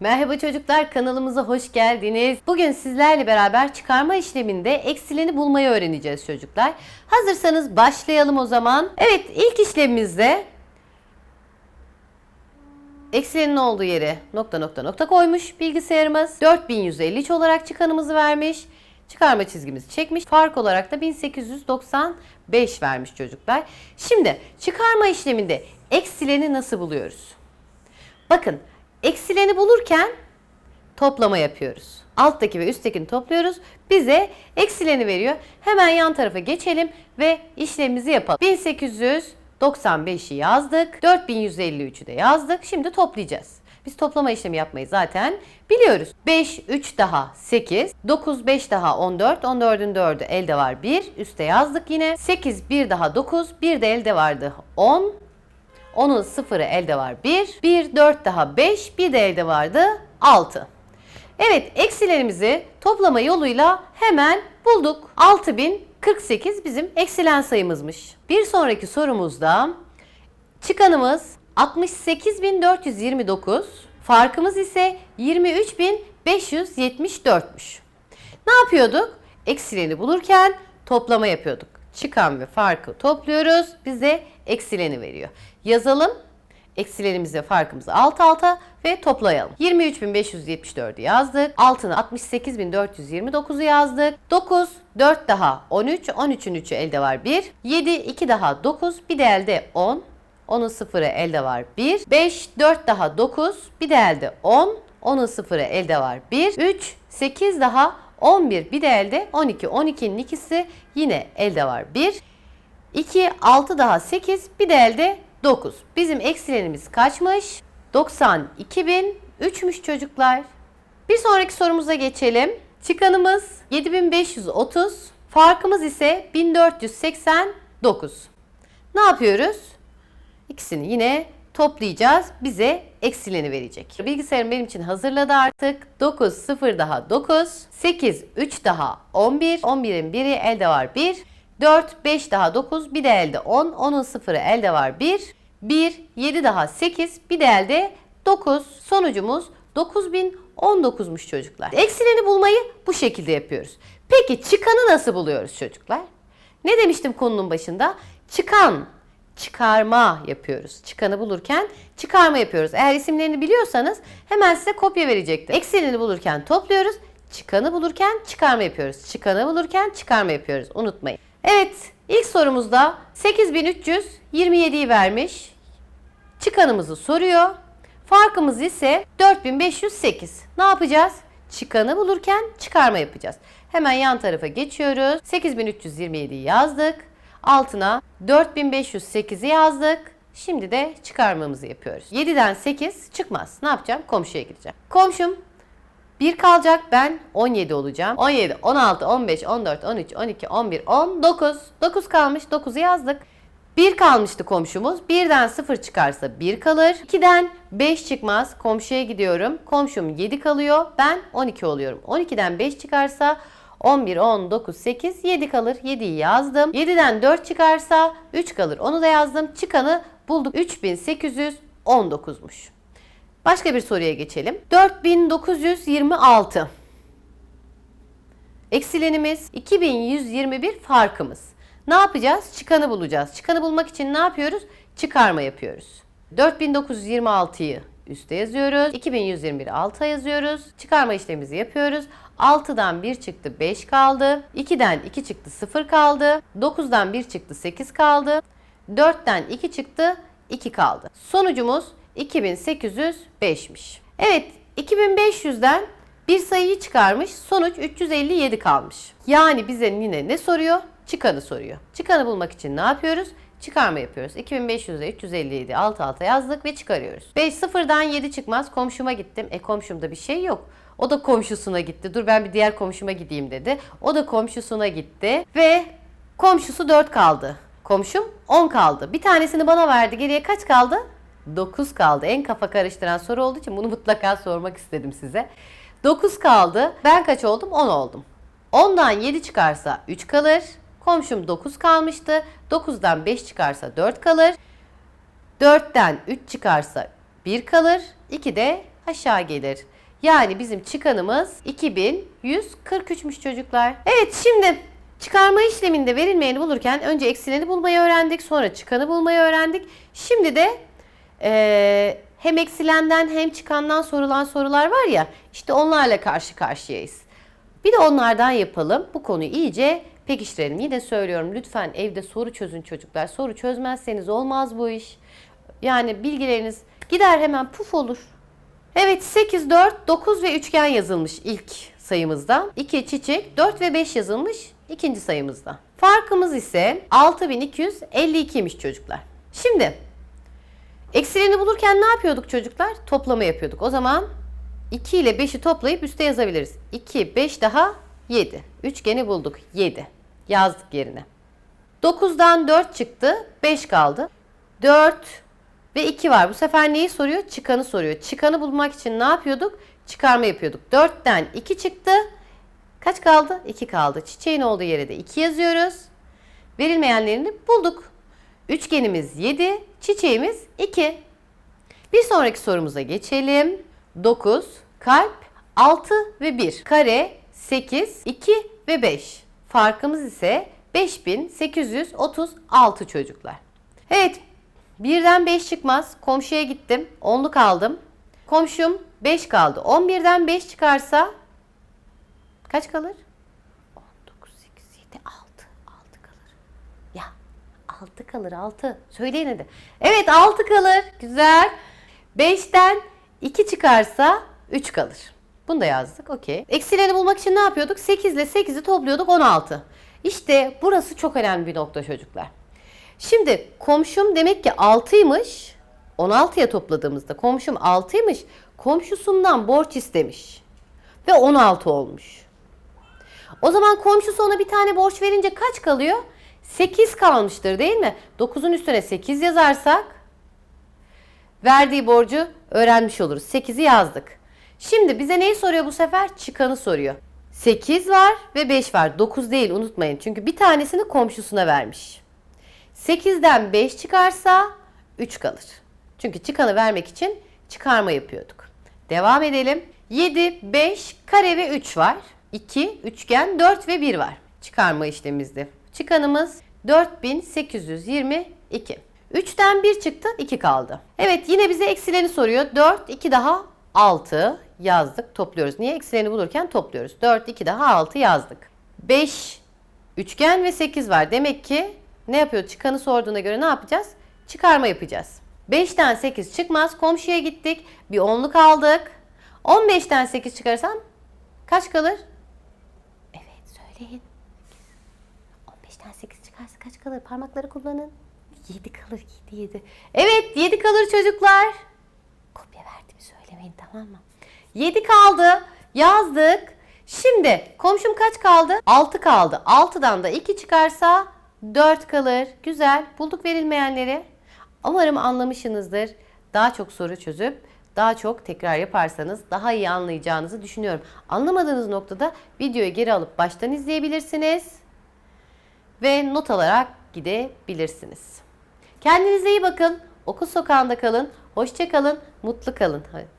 Merhaba çocuklar kanalımıza hoş geldiniz. Bugün sizlerle beraber çıkarma işleminde eksileni bulmayı öğreneceğiz çocuklar. Hazırsanız başlayalım o zaman. Evet ilk işlemimizde eksilenin olduğu yere nokta nokta nokta koymuş bilgisayarımız. 4153 olarak çıkanımızı vermiş. Çıkarma çizgimizi çekmiş. Fark olarak da 1895 vermiş çocuklar. Şimdi çıkarma işleminde eksileni nasıl buluyoruz? Bakın eksileni bulurken toplama yapıyoruz. Alttaki ve üsttekini topluyoruz. Bize eksileni veriyor. Hemen yan tarafa geçelim ve işlemimizi yapalım. 1895'i yazdık. 4153'ü de yazdık. Şimdi toplayacağız. Biz toplama işlemi yapmayı zaten biliyoruz. 5, 3 daha 8, 9, 5 daha 14, 14'ün 4'ü elde var 1, üste yazdık yine. 8, 1 daha 9, 1 de elde vardı 10, 10'un sıfırı elde var 1. 1, 4 daha 5. Bir de elde vardı 6. Evet eksilerimizi toplama yoluyla hemen bulduk. 6048 bizim eksilen sayımızmış. Bir sonraki sorumuzda çıkanımız 68429. Farkımız ise 23574'müş. Ne yapıyorduk? Eksileni bulurken toplama yapıyorduk. Çıkan ve farkı topluyoruz. Bize eksileni veriyor. Yazalım. Eksilerimizi farkımızı alt alta ve toplayalım. 23.574'ü yazdık. Altına 68.429'u yazdık. 9, 4 daha 13. 13'ün 3'ü elde var 1. 7, 2 daha 9. Bir de elde 10. 10'un sıfırı elde var 1. 5, 4 daha 9. Bir de elde 10. 10'un sıfırı elde var 1. 3, 8 daha 11. Bir de elde 12. 12'nin ikisi yine elde var 1. 2, 6 daha 8. Bir de elde 9. Bizim eksilenimiz kaçmış? 92.003'müş çocuklar. Bir sonraki sorumuza geçelim. Çıkanımız 7530. Farkımız ise 1489. Ne yapıyoruz? İkisini yine toplayacağız. Bize eksileni verecek. Bilgisayarım benim için hazırladı artık. 9, 0 daha 9. 8, 3 daha 11. 11'in biri elde var 1. 4, 5 daha 9. Bir de elde 10. 10'un sıfırı elde var 1. 1, 7 daha 8. Bir de elde 9. Sonucumuz 9019'muş çocuklar. Eksileni bulmayı bu şekilde yapıyoruz. Peki çıkanı nasıl buluyoruz çocuklar? Ne demiştim konunun başında? Çıkan çıkarma yapıyoruz. Çıkanı bulurken çıkarma yapıyoruz. Eğer isimlerini biliyorsanız hemen size kopya verecektir. Eksilini bulurken topluyoruz. Çıkanı bulurken çıkarma yapıyoruz. Çıkanı bulurken çıkarma yapıyoruz. Unutmayın. Evet ilk sorumuzda 8327'yi vermiş. Çıkanımızı soruyor. Farkımız ise 4508. Ne yapacağız? Çıkanı bulurken çıkarma yapacağız. Hemen yan tarafa geçiyoruz. 8327'yi yazdık. Altına 4508'i yazdık. Şimdi de çıkarmamızı yapıyoruz. 7'den 8 çıkmaz. Ne yapacağım? Komşuya gideceğim. Komşum 1 kalacak. Ben 17 olacağım. 17, 16, 15, 14, 13, 12, 11, 19. 9 kalmış. 9'u yazdık. 1 kalmıştı komşumuz. 1'den 0 çıkarsa 1 kalır. 2'den 5 çıkmaz. Komşuya gidiyorum. Komşum 7 kalıyor. Ben 12 oluyorum. 12'den 5 çıkarsa 11, 10, 9, 8, 7 kalır. 7'yi yazdım. 7'den 4 çıkarsa 3 kalır. Onu da yazdım. Çıkanı bulduk. 3819'muş. Başka bir soruya geçelim. 4926. Eksilenimiz 2121 farkımız. Ne yapacağız? Çıkanı bulacağız. Çıkanı bulmak için ne yapıyoruz? Çıkarma yapıyoruz. 4926'yı üste yazıyoruz. 2121'i alta yazıyoruz. Çıkarma işlemimizi yapıyoruz. 6'dan 1 çıktı 5 kaldı. 2'den 2 çıktı 0 kaldı. 9'dan 1 çıktı 8 kaldı. 4'ten 2 çıktı 2 kaldı. Sonucumuz 2805'miş. Evet 2500'den bir sayıyı çıkarmış. Sonuç 357 kalmış. Yani bize yine ne soruyor? Çıkanı soruyor. Çıkanı bulmak için ne yapıyoruz? Çıkarma yapıyoruz. 2500'e 357 alt alta yazdık ve çıkarıyoruz. 5 sıfırdan 7 çıkmaz. Komşuma gittim. E komşumda bir şey yok. O da komşusuna gitti. Dur ben bir diğer komşuma gideyim dedi. O da komşusuna gitti ve komşusu 4 kaldı. Komşum 10 kaldı. Bir tanesini bana verdi. Geriye kaç kaldı? 9 kaldı. En kafa karıştıran soru olduğu için bunu mutlaka sormak istedim size. 9 kaldı. Ben kaç oldum? 10 oldum. 10'dan 7 çıkarsa 3 kalır. Komşum 9 kalmıştı. 9'dan 5 çıkarsa 4 kalır. 4'ten 3 çıkarsa 1 kalır. 2 de aşağı gelir. Yani bizim çıkanımız 2143'müş çocuklar. Evet şimdi çıkarma işleminde verilmeyeni bulurken önce eksileni bulmayı öğrendik. Sonra çıkanı bulmayı öğrendik. Şimdi de eee, hem eksilenden hem çıkandan sorulan sorular var ya işte onlarla karşı karşıyayız. Bir de onlardan yapalım. Bu konuyu iyice pekiştirelim. Yine söylüyorum lütfen evde soru çözün çocuklar. Soru çözmezseniz olmaz bu iş. Yani bilgileriniz gider hemen puf olur. Evet 8, 4, 9 ve üçgen yazılmış ilk sayımızda. 2 çiçek, 4 ve 5 yazılmış ikinci sayımızda. Farkımız ise 6252'ymiş çocuklar. Şimdi eksilerini bulurken ne yapıyorduk çocuklar? Toplama yapıyorduk. O zaman 2 ile 5'i toplayıp üste yazabiliriz. 2, 5 daha 7. Üçgeni bulduk. 7. Yazdık yerine. 9'dan 4 çıktı. 5 kaldı. 4 ve 2 var. Bu sefer neyi soruyor? Çıkanı soruyor. Çıkanı bulmak için ne yapıyorduk? Çıkarma yapıyorduk. 4'ten 2 çıktı. Kaç kaldı? 2 kaldı. Çiçeğin olduğu yere de 2 yazıyoruz. Verilmeyenlerini bulduk. Üçgenimiz 7, çiçeğimiz 2. Bir sonraki sorumuza geçelim. 9, kalp, 6 ve 1. Kare, 8, 2 ve 5. Farkımız ise 5836 çocuklar. Evet, birden 5 çıkmaz. Komşuya gittim. Onluk aldım. Komşum 5 kaldı. 11'den 5 çıkarsa kaç kalır? 19, 8, 7, 6. 6 kalır. Ya 6 kalır 6. Söyleyin hadi. Evet 6 kalır. Güzel. 5'ten 2 çıkarsa 3 kalır. Bunu da yazdık. Okey. Eksilerini bulmak için ne yapıyorduk? 8 ile 8'i topluyorduk 16. İşte burası çok önemli bir nokta çocuklar. Şimdi komşum demek ki 6'ymış. 16'ya topladığımızda komşum 6'ymış. Komşusundan borç istemiş. Ve 16 olmuş. O zaman komşusu ona bir tane borç verince kaç kalıyor? 8 kalmıştır değil mi? 9'un üstüne 8 yazarsak verdiği borcu öğrenmiş oluruz. 8'i yazdık. Şimdi bize neyi soruyor bu sefer? Çıkanı soruyor. 8 var ve 5 var. 9 değil unutmayın. Çünkü bir tanesini komşusuna vermiş. 8'den 5 çıkarsa 3 kalır. Çünkü çıkanı vermek için çıkarma yapıyorduk. Devam edelim. 7, 5, kare ve 3 var. 2, üçgen, 4 ve 1 var. Çıkarma işlemimizde. Çıkanımız 4822. 3'ten 1 çıktı, 2 kaldı. Evet yine bize eksileni soruyor. 4, 2 daha 6 yazdık, topluyoruz. Niye? Eksileni bulurken topluyoruz. 4, 2 daha 6 yazdık. 5, üçgen ve 8 var. Demek ki ne yapıyor? Çıkanı sorduğuna göre ne yapacağız? Çıkarma yapacağız. 5'ten 8 çıkmaz. Komşuya gittik. Bir onluk aldık. 15'ten 8 çıkarsam kaç kalır? Evet söyleyin. 15'ten 8 çıkarsa kaç kalır? Parmakları kullanın. 7 kalır. 7 7. Evet 7 kalır çocuklar. Kopya verdiğimi söylemeyin tamam mı? 7 kaldı. Yazdık. Şimdi komşum kaç kaldı? 6 kaldı. 6'dan da 2 çıkarsa 4 kalır. Güzel. Bulduk verilmeyenleri. Umarım anlamışsınızdır. Daha çok soru çözüp daha çok tekrar yaparsanız daha iyi anlayacağınızı düşünüyorum. Anlamadığınız noktada videoyu geri alıp baştan izleyebilirsiniz ve not alarak gidebilirsiniz. Kendinize iyi bakın. Okul sokağında kalın. Hoşça kalın. Mutlu kalın. Hadi.